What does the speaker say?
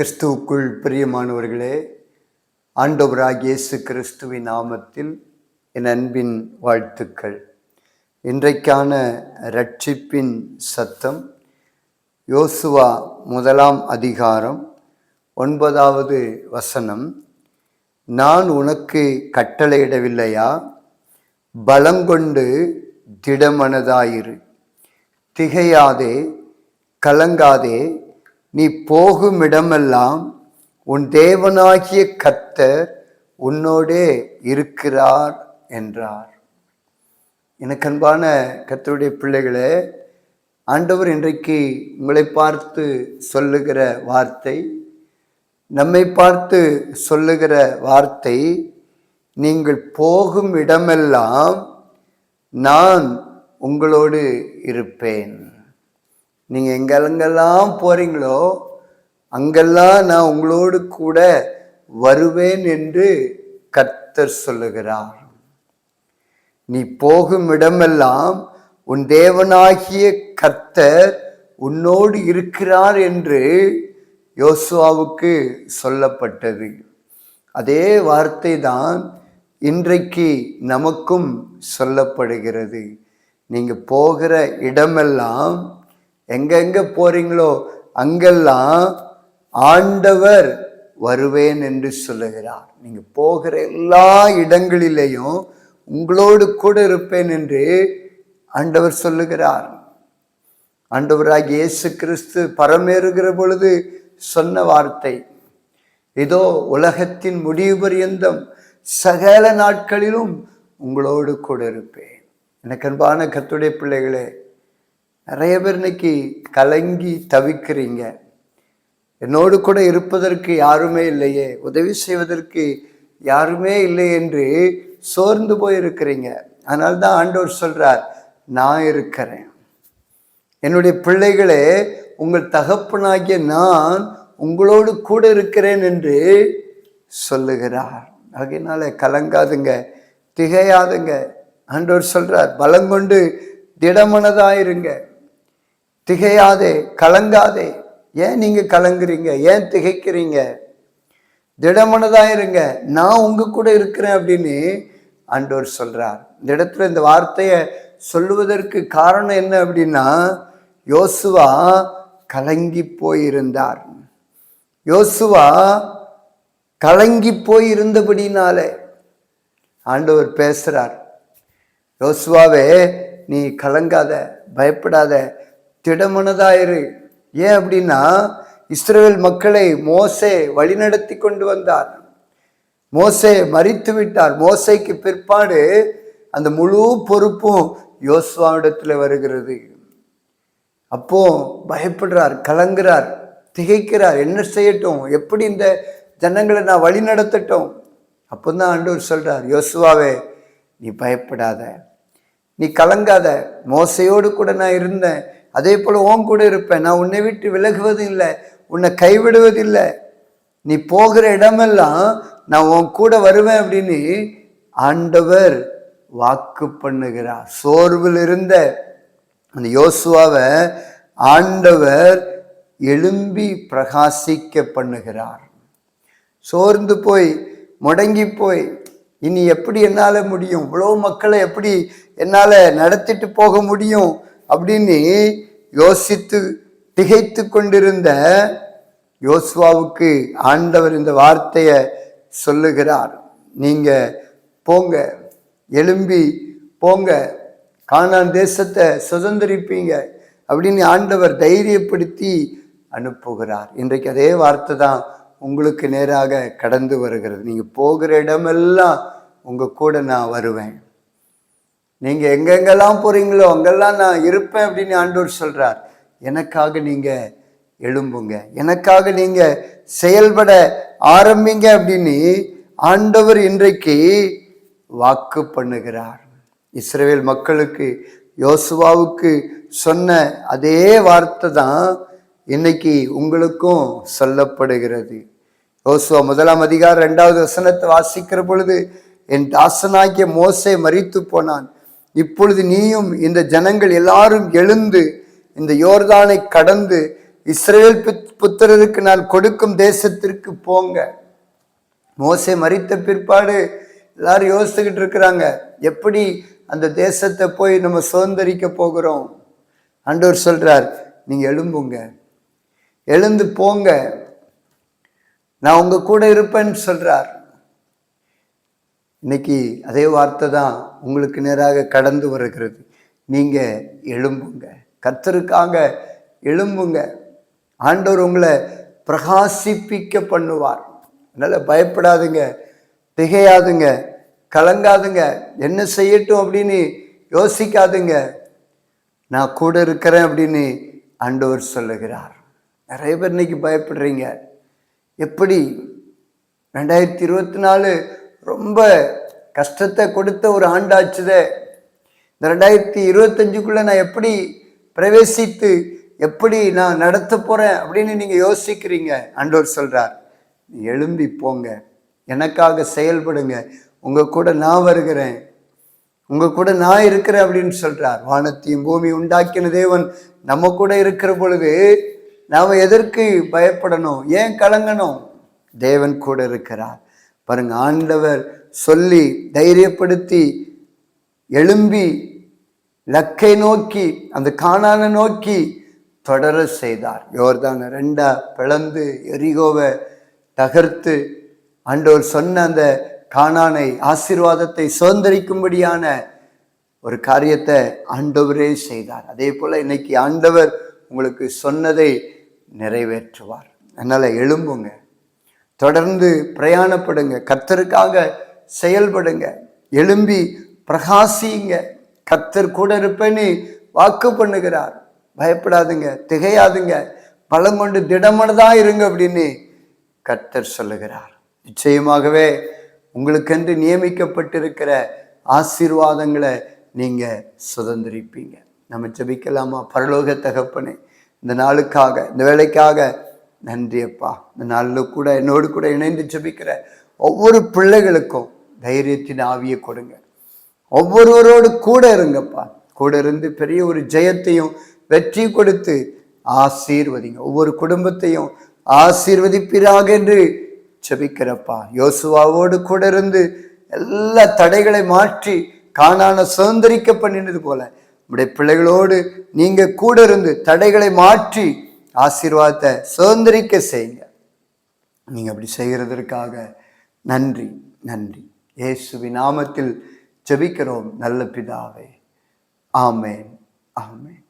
கிறிஸ்துவுக்குள் பிரியமானவர்களே ஆண்டவராக இயேசு கிறிஸ்துவின் நாமத்தில் என் அன்பின் வாழ்த்துக்கள். இன்றைக்கான ரட்சிப்பின் சத்தம் யோசுவா முதலாம் அதிகாரம் ஒன்பதாவது வசனம். நான் உனக்கு கட்டளையிடவில்லையா? பலங்கொண்டு திடமனதாயிரு. திகையாதே கலங்காதே நீ போகும் இடமெல்லாம் உன் தேவனாகிய கத்தர் உன்னோடே இருக்கிறார் என்றார். எனக்கு அன்பான கத்தருடைய பிள்ளைகளே ஆண்டவர் இன்றைக்கு உங்களை பார்த்து சொல்லுகிற வார்த்தை நம்மை பார்த்து சொல்லுகிற வார்த்தை நீங்கள் போகும் இடமெல்லாம் நான் உங்களோடு இருப்பேன். நீங்கள் எங்கெங்கெல்லாம் போகிறீங்களோ அங்கெல்லாம் நான் உங்களோடு கூட வருவேன் என்று கர்த்தர் சொல்லுகிறார். நீ போகும் இடமெல்லாம் உன் தேவனாகிய கர்த்தர் உன்னோடு இருக்கிறார் என்று யோசுவாவுக்கு சொல்லப்பட்டது. அதே வார்த்தை தான் இன்றைக்கு நமக்கும் சொல்லப்படுகிறது. நீங்கள் போகிற இடமெல்லாம் எங்கெங்க போறீங்களோ அங்கெல்லாம் ஆண்டவர் வருவேன் என்று சொல்லுகிறார். நீங்க போகிற எல்லா இடங்களிலேயும் உங்களோடு கூட இருப்பேன் என்று ஆண்டவர் சொல்லுகிறார். ஆண்டவராக இயேசு கிறிஸ்து பரமேறுகிற பொழுது சொன்ன வார்த்தை இதோ உலகத்தின் முடிவு பரியந்தம் சகல நாட்களிலும் உங்களோடு கூட இருப்பேன். எனக்கு அன்பான கத்துடைய பிள்ளைகளே நிறைய பேர் இன்னைக்கு கலங்கி தவிக்கிறீங்க. என்னோடு கூட இருப்பதற்கு யாருமே இல்லையே. உதவி செய்வதற்கு யாருமே இல்லை என்று சோர்ந்து போயிருக்கிறீங்க. அதனால தான் ஆண்டவர் சொல்றார் நான் இருக்கிறேன். என்னுடைய பிள்ளைகளே உங்கள் தகப்பனாகிய நான் உங்களோடு கூட இருக்கிறேன் என்று சொல்லுகிறார். அதனால கலங்காதுங்க திகையாதுங்க. ஆண்டவர் சொல்றார் பலங்கொண்டு திடமனதாயிருங்க. திகையாதே கலங்காதே. ஏன் நீங்கள் கலங்குறீங்க? ஏன் திகைக்கிறீங்க? திடமனதா இருங்க. நான் உங்கள் கூட இருக்கிறேன் அப்படின்னு ஆண்டவர் சொல்கிறார் இந்த இடத்துல இந்த வார்த்தையை சொல்லுவதற்கு காரணம் என்ன அப்படின்னா யோசுவா கலங்கி போயிருந்தார். யோசுவா கலங்கி போயிருந்தபடினாலே ஆண்டவர் பேசுகிறார் யோசுவாவே நீ கலங்காத பயப்படாத திடமனதாயிரு. ஏன் அப்படின்னா இஸ்ரேல் மக்களை மோசே வழிநடத்தி கொண்டு வந்தார். மோசே மறித்து விட்டார். மோசைக்கு பிற்பாடு அந்த முழு பொறுப்பும் யோசுவாவிடத்தில் வருகிறது. அப்போ பயப்படுறார் கலங்குறார் திகைக்கிறார். என்ன செய்யட்டும்? எப்படி இந்த ஜனங்களை நான் வழி நடத்தட்டும்? அப்போதான் ஆண்டவர் சொல்கிறார் யோசுவாவே நீ பயப்படாத. நீ கலங்காத. மோசையோடு கூட நான் இருந்தேன். அதே போல் உன் கூட இருப்பேன். நான் உன்னை விட்டு விலகுவதும் இல்லை உன்னை கைவிடுவதில்லை. நீ போகிற இடமெல்லாம் நான் உன் கூட வருவேன் அப்படின்னு ஆண்டவர் வாக்கு பண்ணுகிறார். சோர்வில் இருந்த அந்த யோசுவாவை ஆண்டவர் எழும்பி பிரகாசிக்க பண்ணுகிறார். சோர்ந்து போய் முடங்கி போய் இனி எப்படி என்னால் முடியும்? இவ்வளோ மக்களை எப்படி என்னால் நடத்திட்டு போக முடியும்? அப்படின்னு யோசித்து திகைத்து கொண்டிருந்த யோசுவாவுக்கு ஆண்டவர் இந்த வார்த்தையை சொல்லுகிறார். நீங்க போங்க எழும்பி போங்க காணான் தேசத்தை சுதந்திரிப்பீங்க அப்படின்னு ஆண்டவர் தைரியப்படுத்தி அனுப்புகிறார். இன்றைக்கு அதே வார்த்தை தான் உங்களுக்கு நேராக கடந்து வருகிறது. நீங்கள் போகிற இடமெல்லாம் உங்கள் கூட நான் வருவேன். நீங்கள் எங்கெங்கெல்லாம் போகிறீங்களோ அங்கெல்லாம் நான் இருப்பேன் அப்படின்னு ஆண்டவர் சொல்கிறார் எனக்காக நீங்கள் எழும்புங்க. எனக்காக நீங்கள் செயல்பட ஆரம்பிங்க அப்படின்னு ஆண்டவர் இன்றைக்கு வாக்கு பண்ணுகிறார். இஸ்ரேல் மக்களுக்கு யோசுவாவுக்கு சொன்ன அதே வார்த்தை தான் இன்னைக்கு உங்களுக்கும் சொல்லப்படுகிறது. யோசுவா முதலாம் அதிகாரம் ரெண்டாவது வசனத்தை வாசிக்கிற பொழுது என் தாசனாகிய மோசை மறித்து போனான். இப்பொழுது நீயும் இந்த ஜனங்கள் எல்லாரும் எழுந்து இந்த யோர்தானை கடந்து இஸ்ரேல் புத்- புத்திரருக்கு நான் கொடுக்கும் தேசத்திற்கு போங்க. மோசை மறித்த பிற்பாடு எல்லாரும் யோசிச்சுக்கிட்டு இருக்கிறாங்க. எப்படி அந்த தேசத்தை போய் நம்ம சுதந்திரிக்க போகிறோம்? ஆண்டவர் சொல்றார் நீங்க எழும்புங்க. எழுந்து போங்க. நான் உங்க கூட இருப்பேன்னு சொல்றார். இன்னைக்கு அதே வார்த்தை தான் உங்களுக்கு நேராக கடந்து வருகிறது. நீங்கள் எழும்புங்க. கர்த்தருக்காக எழும்புங்க. ஆண்டவர் உங்களை பிரகாசிப்பிக்க பண்ணுவார். அதனால் பயப்படாதுங்க. திகையாதுங்க. கலங்காதுங்க. என்ன செய்யட்டும் அப்படின்னு யோசிக்காதுங்க. நான் கூட இருக்கிறேன் அப்படின்னு ஆண்டவர் சொல்லுகிறார். நிறைய பேர் இன்னைக்கு பயப்படுறீங்க. எப்படி? ரெண்டாயிரத்தி இருபத்தி நாலு ரொம்ப கஷ்டத்தை கொடுத்த ஒரு ஆண்டாச்சுதே. இந்த ரெண்டாயிரத்தி இருபத்தஞ்சுக்குள்ளே நான் எப்படி பிரவேசித்து எப்படி நான் நடத்த போகிறேன் அப்படின்னு நீங்கள் யோசிக்கிறீங்க ஆண்டோர் சொல்கிறார் எழும்பி போங்க எனக்காக செயல்படுங்க உங்கள் கூட நான் வருகிறேன் உங்கள் கூட நான் இருக்கிறேன் அப்படின்னு சொல்கிறார் வானத்தையும் பூமி உண்டாக்கின தேவன் நம்ம கூட இருக்கிற பொழுது நாம் எதற்கு பயப்படணும் ஏன் கலங்கணும்? தேவன் கூட இருக்கிறார். பாருங்க ஆண்டவர் சொல்லி தைரியப்படுத்தி எழும்பி லக்கை நோக்கி அந்த காணான நோக்கி தொடர செய்தார். யோர்தான ரெண்டா பிளந்து எரிகோவை தகர்த்து ஆண்டவர் சொன்ன அந்த காணானை ஆசீர்வாதத்தை சுதந்திரிக்கும்படியான ஒரு காரியத்தை ஆண்டவரே செய்தார். அதே போல இன்னைக்கு ஆண்டவர் உங்களுக்கு சொன்னதை நிறைவேற்றுவார். அதனால எழும்புங்க. தொடர்ந்து பிரயாணப்படுங்க. கத்தருக்காக செயல்படுங்க. எழும்பி பிரகாசிங்க. கத்தர் கூட இருப்பேன்னு வாக்கு பண்ணுகிறார். பயப்படாதுங்க. திகையாதுங்க. பலம் கொண்டு திடமனதாக இருங்க அப்படின்னு கர்த்தர் சொல்லுகிறார். நிச்சயமாகவே உங்களுக்கென்று நியமிக்கப்பட்டிருக்கிற ஆசீர்வாதங்களை நீங்கள் சுதந்திரிப்பீங்க. நம்ம ஜபிக்கலாமா? பரலோக தகப்பனே இந்த நாளுக்காக இந்த வேலைக்காக நன்றி அப்பா இந்த நாளில் கூட என்னோடு கூட இணைந்து ஜபிக்கிற ஒவ்வொரு பிள்ளைகளுக்கும் தைரியத்தின் ஆவியை கொடுங்க. ஒவ்வொருவரோடு கூட இருங்கப்பா. கூட இருந்து பெரிய ஒரு ஜெயத்தையும் வெற்றி கொடுத்து ஆசீர்வதிங்க. ஒவ்வொரு குடும்பத்தையும் ஆசீர்வதிப்பீராக என்று செபிக்கிறப்பா யோசுவாவோடு கூட இருந்து எல்லா தடைகளை மாற்றி காணான சுதந்திரிக்க பண்ணினது போல. நம்முடைய பிள்ளைகளோடு நீங்க கூட இருந்து தடைகளை மாற்றி ஆசீர்வாதத்தை சுதந்திரிக்க செய்யுங்க. நீங்கள் அப்படி செய்கிறதற்காக நன்றி நன்றி. இயேசுவி நாமத்தில் ஜெபிக்கிறோம். நல்ல பிதாவே. ஆமேன் ஆமேன்.